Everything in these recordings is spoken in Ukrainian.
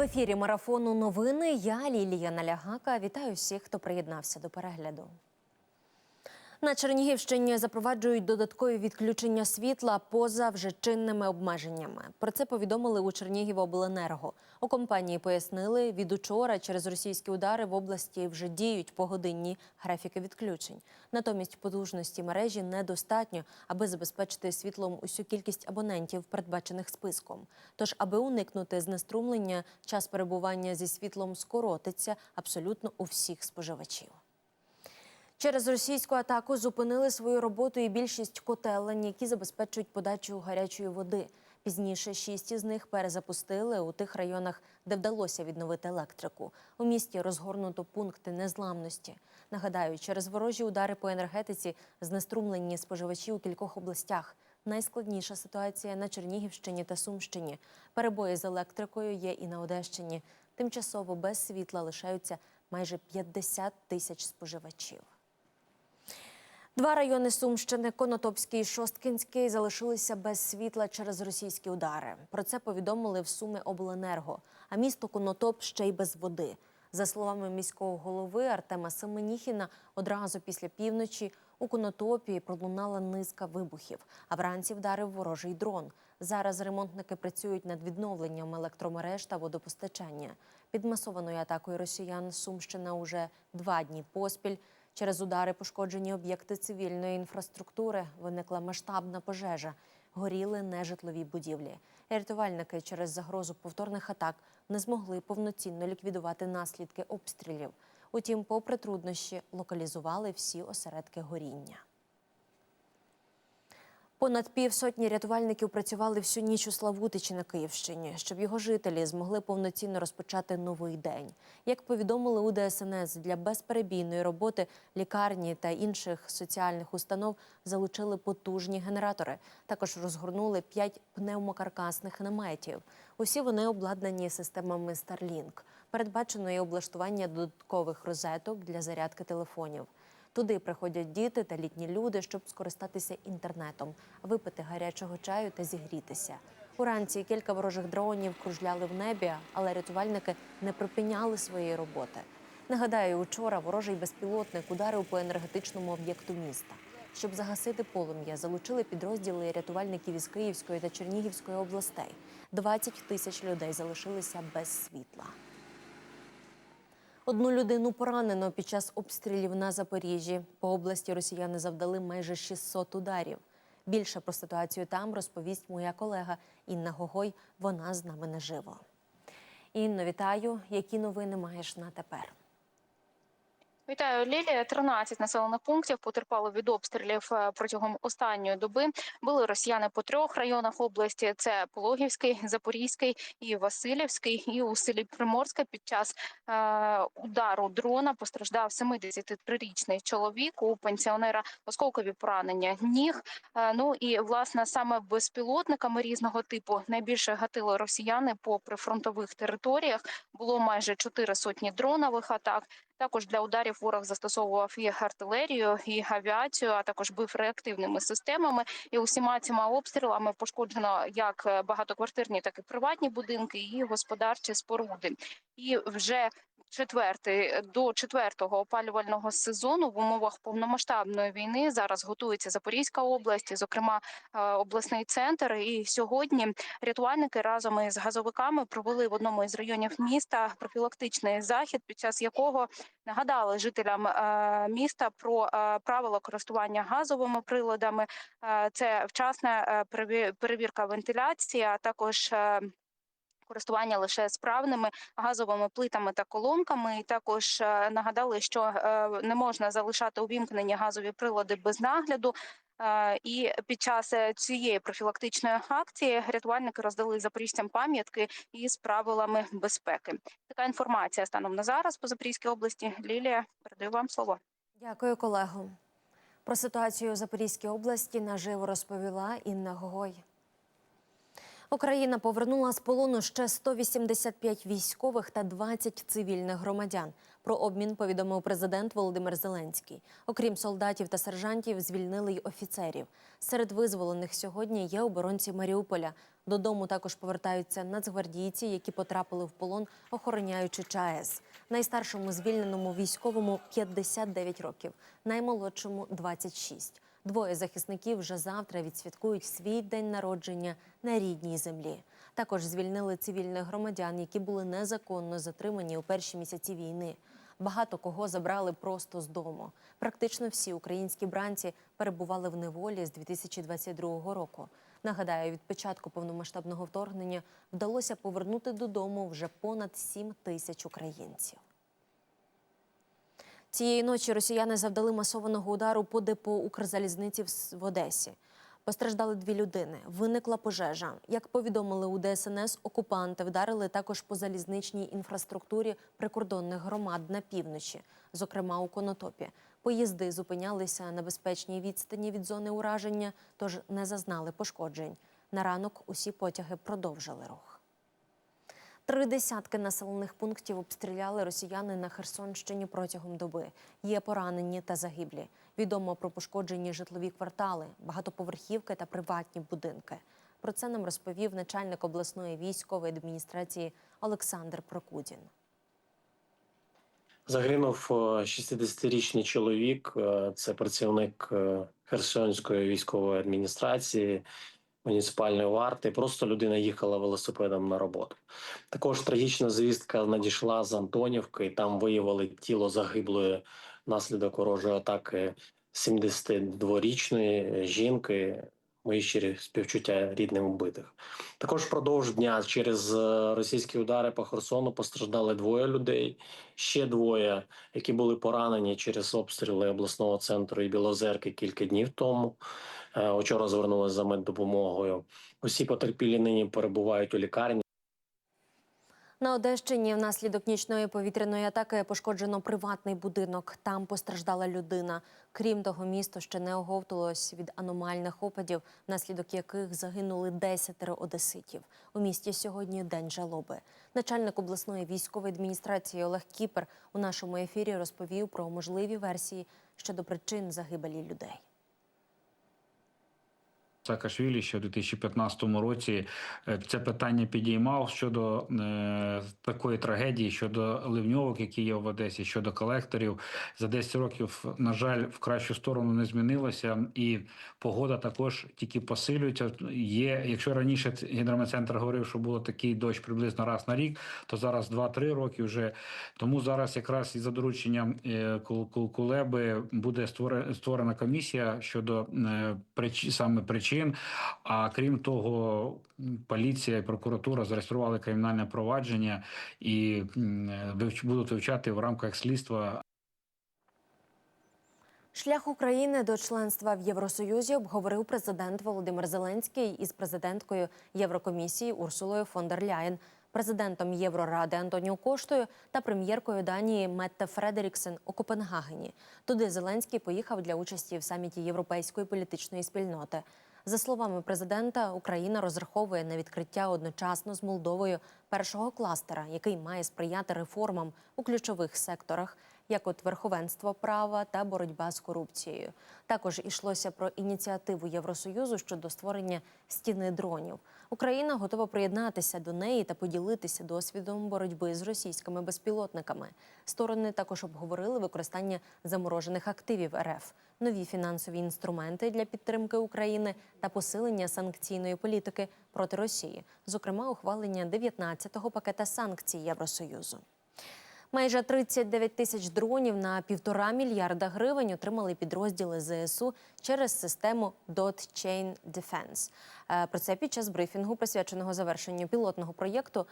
В ефірі марафону новини. Я Лілія Налягака. Вітаю всіх, хто приєднався до перегляду. На Чернігівщині запроваджують додаткові відключення світла поза вже чинними обмеженнями. Про це повідомили у Чернігівобленерго. У компанії пояснили, від учора через російські удари в області вже діють погодинні графіки відключень. Натомість потужності мережі недостатньо, аби забезпечити світлом усю кількість абонентів, передбачених списком. Тож, аби уникнути знеструмлення, час перебування зі світлом скоротиться абсолютно у всіх споживачів. Через російську атаку зупинили свою роботу і більшість котелень, які забезпечують подачу гарячої води. Пізніше шість із них перезапустили у тих районах, де вдалося відновити електрику. У місті розгорнуто пункти незламності. Нагадаю, через ворожі удари по енергетиці знеструмлені споживачі у кількох областях. Найскладніша ситуація на Чернігівщині та Сумщині. Перебої з електрикою є і на Одещині. Тимчасово без світла лишаються майже 50 тисяч споживачів. Два райони Сумщини Конотопський і Шосткінський залишилися без світла через російські удари. Про це повідомили в Суми Обленерго. А місто Конотоп ще й без води. За словами міського голови Артема Семеніхіна, одразу після півночі у Конотопі пролунала низка вибухів, а вранці вдарив ворожий дрон. Зараз ремонтники працюють над відновленням електромереж та водопостачання. Під масованою атакою росіян Сумщина уже два дні поспіль. Через удари пошкоджені об'єкти цивільної інфраструктури. Виникла масштабна пожежа. Горіли нежитлові будівлі. Рятувальники через загрозу повторних атак не змогли повноцінно ліквідувати наслідки обстрілів. Утім, попри труднощі, локалізували всі осередки горіння. Понад півсотні рятувальників працювали всю ніч у Славутичі на Київщині, щоб його жителі змогли повноцінно розпочати новий день. Як повідомили у ДСНС, для безперебійної роботи лікарні та інших соціальних установ залучили потужні генератори. Також розгорнули п'ять пневмокаркасних наметів. Усі вони обладнані системами Starlink. Передбачено і облаштування додаткових розеток для зарядки телефонів. Туди приходять діти та літні люди, щоб скористатися інтернетом, випити гарячого чаю та зігрітися. Уранці кілька ворожих дронів кружляли в небі, але рятувальники не припиняли своєї роботи. Нагадаю, учора ворожий безпілотник ударив по енергетичному об'єкту міста. Щоб загасити полум'я, залучили підрозділи рятувальників із Київської та Чернігівської областей. 20 тисяч людей залишилися без світла. Одну людину поранено під час обстрілів на Запоріжжі. По області росіяни завдали майже 600 ударів. Більше про ситуацію там розповість моя колега Інна Гогой. Вона з нами наживо. Інно, вітаю. Які новини маєш на тепер? Вітаю, Лілія. 13 населених пунктів потерпали від обстрілів е, протягом останньої доби. Були росіяни по трьох районах області: це Пологівський, Запорізький і Васильівський. І у селі Приморська під час е, удару дрона постраждав 73-річний чоловік. У пенсіонера осколкові поранення ніг. Е, ну і власне саме безпілотниками різного типу найбільше гатили росіяни по прифронтових територіях. Було майже чотири сотні дронових атак. Також для ударів ворог застосовував і артилерію, і авіацію, а також бив реактивними системами. І усіма цими обстрілами пошкоджено як багатоквартирні, так і приватні будинки, і господарчі споруди. І вже Четвертий до четвертого опалювального сезону в умовах повномасштабної війни зараз готується Запорізька область, зокрема е, обласний центр. І сьогодні рятувальники разом із газовиками провели в одному із районів міста профілактичний захід, під час якого нагадали жителям е, міста про е, правила користування газовими приладами. Це вчасна перевірка вентиляції, а також користування лише справними газовими плитами та колонками. І також е, нагадали, що е, не можна залишати увімкнені газові прилади без нагляду. Е, і під час цієї профілактичної акції рятувальники роздали запоріжцям пам'ятки із правилами безпеки. Така інформація станом на зараз по Запорізькій області. Лілія передаю вам слово. Дякую, колего. Про ситуацію у Запорізькій області наживо розповіла Інна Гогой. Україна повернула з полону ще 185 військових та 20 цивільних громадян. Про обмін повідомив президент Володимир Зеленський. Окрім солдатів та сержантів, звільнили й офіцерів. Серед визволених сьогодні є оборонці Маріуполя. Додому також повертаються нацгвардійці, які потрапили в полон, охороняючи ЧАЕС. Найстаршому звільненому військовому 59 років, наймолодшому 26. Двоє захисників вже завтра відсвяткують свій день народження на рідній землі. Також звільнили цивільних громадян, які були незаконно затримані у перші місяці війни. Багато кого забрали просто з дому. Практично всі українські бранці перебували в неволі з 2022 року. Нагадаю, від початку повномасштабного вторгнення вдалося повернути додому вже понад 7 тисяч українців. Цієї ночі росіяни завдали масованого удару по депо Укрзалізниці в Одесі. Постраждали дві людини. Виникла пожежа. Як повідомили у ДСНС, окупанти вдарили також по залізничній інфраструктурі прикордонних громад на півночі, зокрема у Конотопі. Поїзди зупинялися на безпечній відстані від зони ураження, тож не зазнали пошкоджень. На ранок усі потяги продовжили рух. Три десятки населених пунктів обстріляли росіяни на Херсонщині протягом доби. Є поранені та загиблі. Відомо про пошкоджені житлові квартали, багатоповерхівки та приватні будинки. Про це нам розповів начальник обласної військової адміністрації Олександр Прокудін. Загинув е, 60-річний чоловік. е, Це працівник е, Херсонської військової адміністрації, муніципальної варти. Просто людина їхала велосипедом на роботу. Також трагічна звістка надійшла з Антонівки. Там виявили тіло загиблої внаслідок ворожої атаки 72-річної жінки. Мої щирі співчуття рідним вбитих. Також впродовж дня через е, російські удари по Херсону постраждали двоє людей. Ще двоє, які були поранені через обстріли обласного центру і Білозерки кілька днів тому. Е, Вчора звернулися за меддопомогою. Усі потерпілі нині перебувають у лікарні. На Одещині внаслідок нічної повітряної атаки пошкоджено приватний будинок. Там постраждала людина. Крім того, місто ще не оговтувалось від аномальних опадів, внаслідок яких загинули десятеро одеситів. У місті сьогодні день жалоби. Начальник обласної військової адміністрації Олег Кіпер у нашому ефірі розповів про можливі версії щодо причин загибелі людей. Саакашвілі ще в 2015 році е, це питання підіймав щодо е, такої трагедії, щодо ливньовок, які є в Одесі, щодо колекторів. За 10 років, на жаль, в кращу сторону не змінилося, і погода також тільки посилюється. Є, якщо раніше гідрометцентр говорив, що було такий дощ приблизно раз на рік, то зараз 2-3 роки вже. Тому зараз якраз із за дорученням е, Кул- Кул- Кулеби буде створе- створена комісія щодо е, прич, саме причин. А крім того, поліція і прокуратура зареєстрували кримінальне провадження і будуть вивчати в рамках слідства Шлях України до членства в Євросоюзі обговорив президент Володимир Зеленський із президенткою Єврокомісії Урсулою фон дер Ляєн, президентом Євроради Антоніо Коштою та прем'єркою Данії Метте Фредеріксен у Копенгагені. Туди Зеленський поїхав для участі в саміті Європейської політичної спільноти. За словами президента, Україна розраховує на відкриття одночасно з Молдовою першого кластера, який має сприяти реформам у ключових секторах, як от верховенство права та боротьба з корупцією. Також ішлося про ініціативу Євросоюзу щодо створення стіни дронів. Україна готова приєднатися до неї та поділитися досвідом боротьби з російськими безпілотниками. Сторони також обговорили використання заморожених активів РФ, нові фінансові інструменти для підтримки України та посилення санкційної політики проти Росії, зокрема ухвалення 19-го пакета санкцій Євросоюзу. Майже 39 тисяч дронів на півтора мільярда гривень отримали підрозділи ЗСУ через систему Dot Chain Defense. Е, Про це під час брифінгу, присвяченого завершенню пілотного проєкту,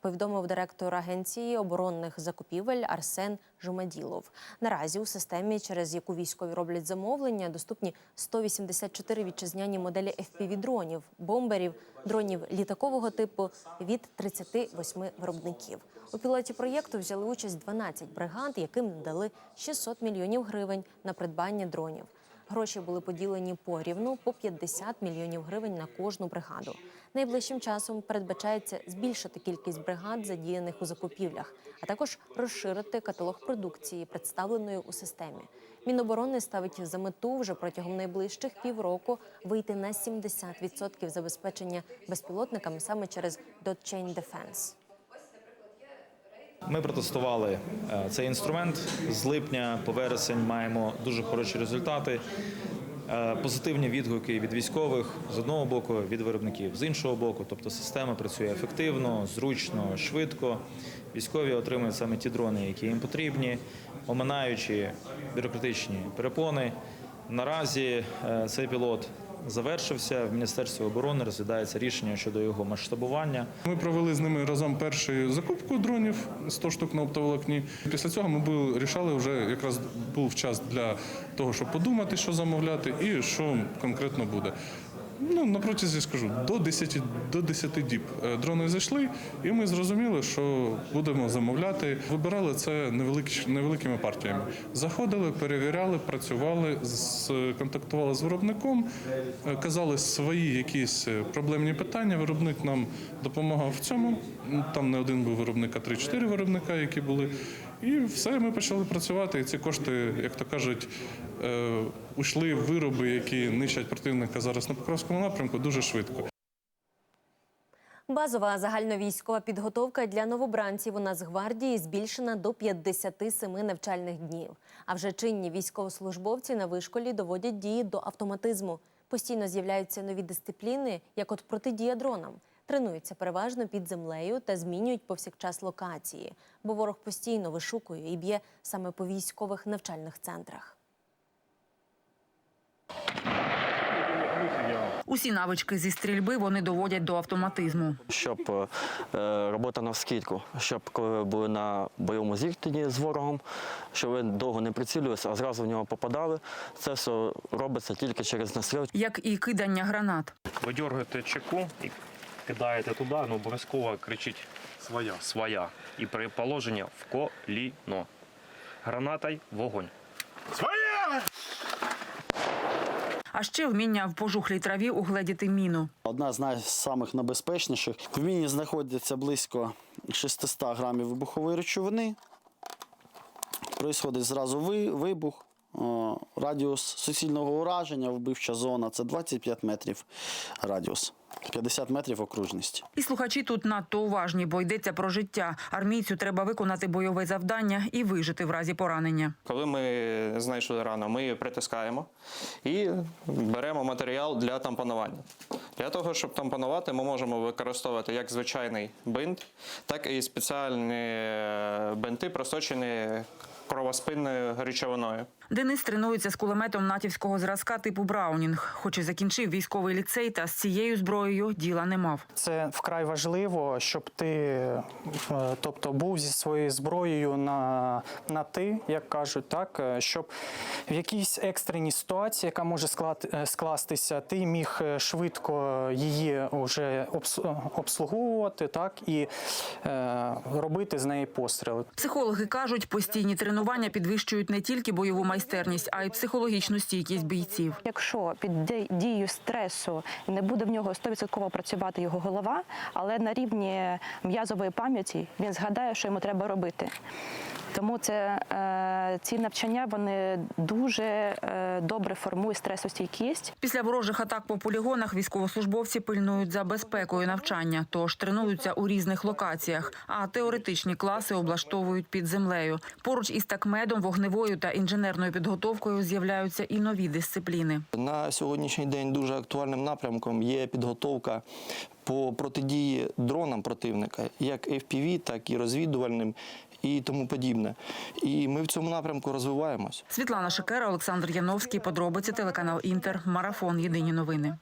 повідомив директор агенції оборонних закупівель Арсен Жумаділов. Наразі у системі, через яку військові роблять замовлення, доступні 184 вітчизняні моделі FPV-дронів, бомберів, дронів літакового типу від 38 виробників. У пілоті проєкту взяли участь 12 бригад, яким надали 600 мільйонів гривень на придбання дронів. Гроші були поділені порівну по 50 мільйонів гривень на кожну бригаду. Найближчим часом передбачається збільшити кількість бригад, задіяних у закупівлях, а також розширити каталог продукції, представленої у системі. Міноборони ставить за мету вже протягом найближчих півроку вийти на 70% забезпечення безпілотниками саме через Dot-Chain Defense. Ми протестували е, цей інструмент з липня по вересень. Маємо дуже хороші результати. Е, Позитивні відгуки від військових з одного боку, від виробників з іншого боку. Тобто система працює ефективно, зручно, швидко. Військові отримують саме ті дрони, які їм потрібні, оминаючи бюрократичні перепони. Наразі е, цей пілот завершився. В Міністерстві оборони розглядається рішення щодо його масштабування. Ми провели з ними разом першу закупку дронів 100 штук на оптоволокні. Після цього ми були, рішали вже якраз був час для того, щоб подумати, що замовляти і що конкретно буде. Ну, на протязі скажу, до 10, до 10 діб е, дрони зайшли, і ми зрозуміли, що будемо замовляти. Вибирали це невеликі, невеликими партіями. Заходили, перевіряли, працювали, контактували з виробником, е, казали свої якісь е, проблемні питання. Виробник нам допомагав в цьому. Там не один був виробник, а 3-4 виробника, які були. І все, ми почали працювати. І ці кошти, як то кажуть, е, ушли в вироби, які нищать противника зараз на Покровському напрямку, дуже швидко. Базова загальновійськова підготовка для новобранців у Нацгвардії збільшена до 57 навчальних днів. А вже чинні військовослужбовці на вишколі доводять дії до автоматизму. Постійно з'являються нові дисципліни, як от протидія дронам. Тренуються переважно під землею та змінюють повсякчас локації, бо ворог постійно вишукує і б'є саме по військових навчальних центрах. Усі навички зі стрільби вони доводять до автоматизму. щоб е, робота на вскидку, щоб коли ви були на бойовому зіткненні з ворогом, щоб ви довго не прицілювалися, а зразу в нього попадали. Це все робиться тільки через настріл. як і кидання гранат. Ви дергаєте чеку і кидаєте туди, ну обов'язково кричить своя. своя. І при положенні в коліно. Гранатай вогонь. Своя! А ще вміння в пожухлій траві угледіти міну. Одна з найсамих небезпечніших. В міні знаходиться близько 600 грамів вибухової речовини. Проїсходить зразу вибух. Радіус суцільного ураження, вбивча зона це 25 метрів радіус, 50 метрів окружності. І слухачі тут надто уважні, бо йдеться про життя. Армійцю треба виконати бойове завдання і вижити в разі поранення. Коли ми знайшли рану, ми її притискаємо і беремо матеріал для тампонування. Для того, щоб тампонувати, ми можемо використовувати як звичайний бинт, так і спеціальні е, бинти, просочені кровоспинною речовиною. Денис тренується з кулеметом натівського зразка типу Браунінг, хоч і закінчив військовий ліцей, та з цією зброєю діла не мав. Це вкрай важливо, щоб ти е, тобто, був зі своєю зброєю на, на ти, як кажуть, так, е, щоб в якійсь екстреній ситуації, яка може склад, е, скластися, ти міг швидко її вже обслуговувати так, і е, робити з неї постріли. Психологи кажуть, постійні тренування підвищують не тільки бойову майстерність, а й психологічну стійкість бійців. Якщо під дією стресу не буде в нього 100% працювати його голова, але на рівні м'язової пам'яті він згадає, що йому треба робити. Тому це е, ці навчання вони дуже е, добре формують стресостійкість. Після ворожих атак по полігонах військовослужбовці пильнують за безпекою навчання, тож тренуються у різних локаціях, а теоретичні класи облаштовують під землею. Поруч із такмедом, вогневою та інженерною підготовкою з'являються і нові дисципліни. На сьогоднішній день дуже актуальним напрямком є підготовка по протидії дронам противника, як FPV, так і розвідувальним і тому подібне. І ми в цьому напрямку розвиваємось. Світлана Шикера, Олександр Яновський. Подробиці телеканал Інтер. Марафон. Єдині новини.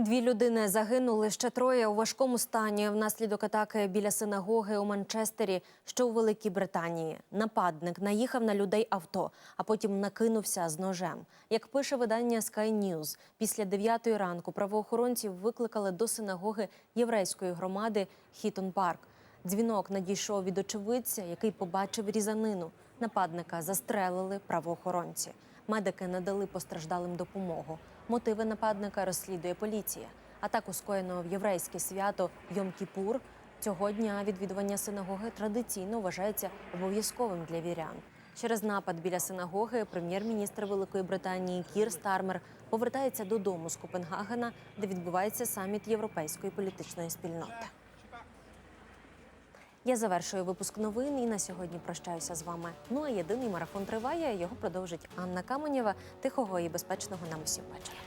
Дві людини загинули, ще троє у важкому стані внаслідок атаки біля синагоги у Манчестері, що у Великій Британії. Нападник наїхав на людей авто, а потім накинувся з ножем. Як пише видання Sky News, після 9 ранку правоохоронців викликали до синагоги єврейської громади Хітон Парк. Дзвінок надійшов від очевидця, який побачив різанину. Нападника застрелили правоохоронці. Медики надали постраждалим допомогу. Мотиви нападника розслідує поліція. Атаку скоєно в єврейське свято Йом-Кіпур. Цього дня відвідування синагоги традиційно вважається обов'язковим для вірян. Через напад біля синагоги прем'єр-міністр Великої Британії Кір Стармер повертається додому з Копенгагена, де відбувається саміт європейської політичної спільноти. Я завершую випуск новин і на сьогодні прощаюся з вами. Ну а єдиний марафон триває. Його продовжить Анна Каменєва. Тихого і безпечного нам усім вечора.